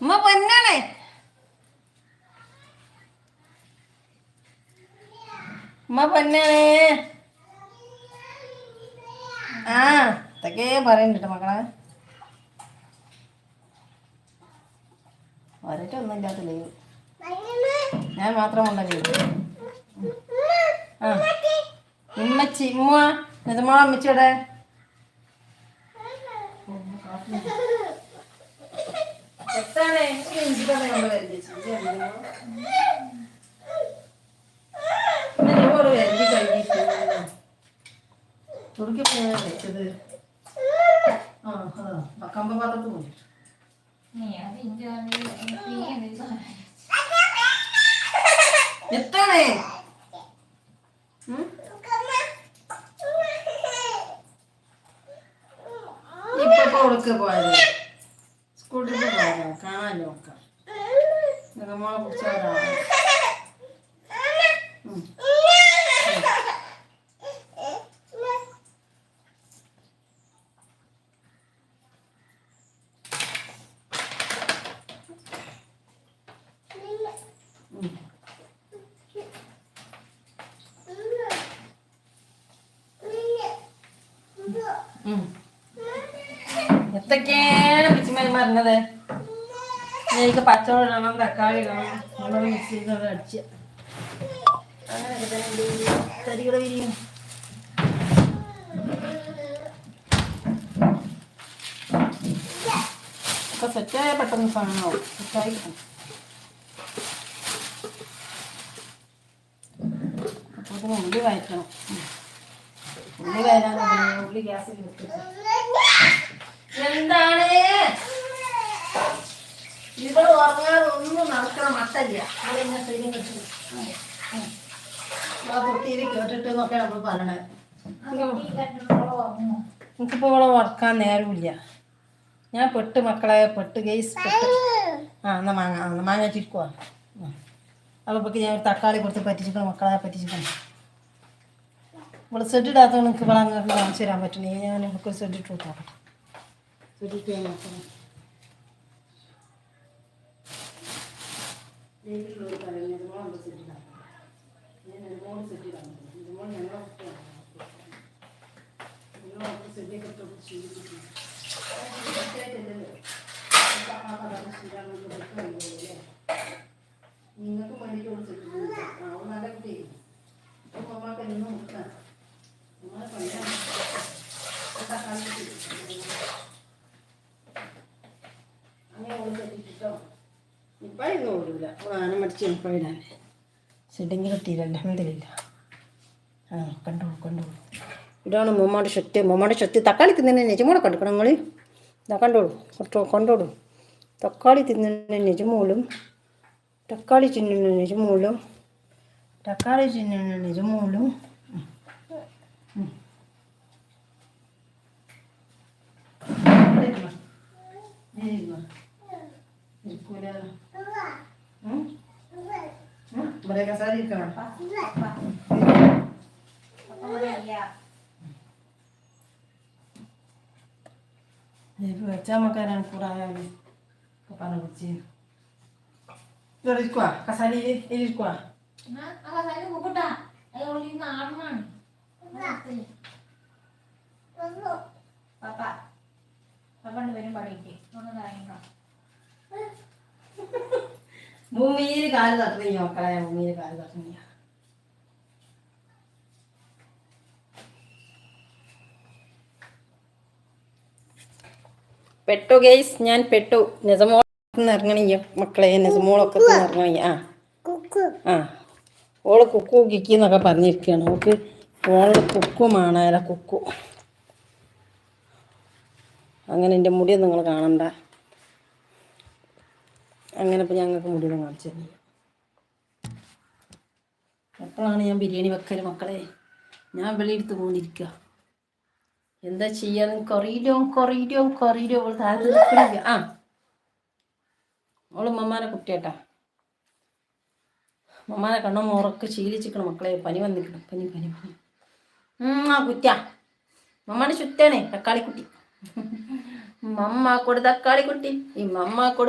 ഉമ്മ പൊന്നാണേ. ഉമ്മ പൊന്നാണേ. ആ ഇതൊക്കെ പറയുന്നുണ്ട് മക്കളെ. ഒരൊറ്റൊന്നും ഇല്ലാത്ത ലീവ്. ഞാൻ മാത്രം കൊണ്ട ലീവ്. ആ. ഉമ്മച്ചി ഉമ്മ നിജമോളെ ഇഞ്ചിട്ടാണ് കൊണ്ട് വരുന്നത് വരണ്ടി കഴിഞ്ഞിട്ട് തുറക്കി വെച്ചത് ആ ആ കമ്പ പാത്രത്ത് പോയി എത്താണ്? ഇപ്പൊ കൊടുക്ക പോയത്. പോയത് കാണാനോ നോക്കാം മോളെ പിടിച്ചവരാണ്. എന്തൊക്കെയാണ് പിച്ചുമാരി പറഞ്ഞത് എനിക്ക് പച്ചവെള്ളം ഇടണം തക്കാളി ഇടണം. നമ്മൾ മിക്സ് ചെയ്ത് അടിച്ച്. അങ്ങനെയൊക്കെ തന്നെ. തരികൾ വിരിയും ഒക്കെ സെറ്റായ പെട്ടെന്ന് സാധനമാവും സെറ്റായി അപ്പോൾ ഇതിന് ഉള്ളി വയറ്റണം. ഉള്ളി വരാൻ ഉള്ളി ഗ്യാസിൽ വെച്ചിട്ട് എന്താണ്? ഇവിടെ ഉറങ്ങാതെ ഒന്നും നടക്കണ മട്ടല്ല അതിങ്ങനെ ശരിയും കിട്ടും എനിക്കിപ്പോൾ ഇവിടെ ഉറക്കാൻ നേരമില്ല ഞാൻ പെട്ട് മക്കളെ പെട്ട് പെട്ട് ആ എന്നാ മാങ്ങ ആ, മാങ്ങ ചിരിക്കുവാ അപ്പോൾ ഞാൻ തക്കാളി കൊടുത്ത് പറ്റിച്ചിട്ട് മക്കളെ പറ്റിച്ചിട്ടു ഇവിടെ സെഡ് ഇടാത്തതുകൊണ്ട് എനിക്ക് ഇവിടെ അങ്ങോട്ട് കാണിച്ചു തരാൻ പറ്റണേ ഞാൻ ഒരു സെഡ് ഇട്ട് കൊടുത്തോട്ടെ സെഡ് വീട്ടിലുള്ളൊരു കാര്യം ഇതുപോലെ സെഡ് ഇടാം ഞാൻ ഇതുപോലെ സെഡ് ഇടാൻ ഇതുപോലെ ഞങ്ങളെ കുട്ടിയാണ് ഇതുപോലെ സെഡൊക്കെ ഇട്ട് ശീലിപ്പിക്കും നിങ്ങൾക്ക് വേണ്ടിയിട്ട് ഒരു സെറ്റ് ആ ഒരു നല്ല കുട്ടിയായിരുന്നു അപ്പോൾ അമ്മക്ക് എന്നും മുട്ടാൻ നമ്മളെ പണിയാണ് തക്കാളി കുട്ടി അങ്ങനെ ഓടി കെട്ടിട്ടോ ഇപ്പം ഇന്ന് ഓടില്ല ആന മടിച്ച് ഇപ്പം ഇടാൻ ഷെഡിങ് കിട്ടിയില്ല അലഹമില്ല ആ കണ്ടോളൂ കണ്ടോളൂ ഇതാണ് മമ്മയുടെ ശക്തി മമ്മയുടെ ശക്തി തക്കാളി തിന്നുന്ന നിജമോളെ കണ്ടുക്കണം നിങ്ങൾ ഇതാ കണ്ടോളൂ കൊണ്ടോ കൊണ്ടോളൂ തക്കാളി തിന്നുന്ന നിജമോളും തക്കാളി തിന്നുന്ന നിജമോളും തക്കാളി. ഇവിടെ ഇരുന്നോ. ഇരിക്കൂല. Jaga saja di kamar. Ya, itu aja makanan kurang ya, Papa nak uji. Dari kuah, kasari ini kuah. Nah, kasari ini kuah. Ayo lima arman. ഭൂമിയിൽ കാൽ ഈ മക്കളെ? ഭൂമിയിൽ കാൽ തട്ടുന്ന പെട്ടു ഗെയ്സ് ഞാൻ പെട്ടു. നിജമോൾ ഇറങ്ങണിയ മക്കളെ നിജമോളൊക്കെ ഇറങ്ങണിയ ആ. ആ. ഓൾ കുക്കു കിക്കി എന്നൊക്കെ പറഞ്ഞിരിക്കുകയാണ്. ഓൾക്ക് ഓൾ കുക്കുമാണ് അല്ല കുക്കു. അങ്ങനെ എന്റെ മുടിയൊന്നും നിങ്ങൾ കാണണ്ട. അങ്ങനെ ഇപ്പം ഞങ്ങൾക്ക് മുടിയൊന്നും കാണിച്ചു തരില്ല എപ്പോഴാണ് ഞാൻ ബിരിയാണി വെക്കൽ മക്കളെ? ഞാൻ വെളിയെടുത്ത് പോന്നിരിക്കുക എന്താ ചെയ്യാൻ കൊറിയിലോ കൊറിയിലോ കൊറിയിലോ അവൾ താഴെ ആ. അവൾ മമ്മാനെ കുട്ടിയേട്ടാ. മമ്മാനെ കണ്ണോ മുറക്ക് ശീലിച്ചിക്കണം മക്കളെ. പനി വന്നിക്കണം പനി പനി പനി. ആ കുറ്റ. മമ്മാടെ ചുറ്റാണേ തക്കാളിക്കുട്ടി. മമ്മ കൊടു തക്കാളിക്കുട്ടി. ഈ മമ്മ കൊടു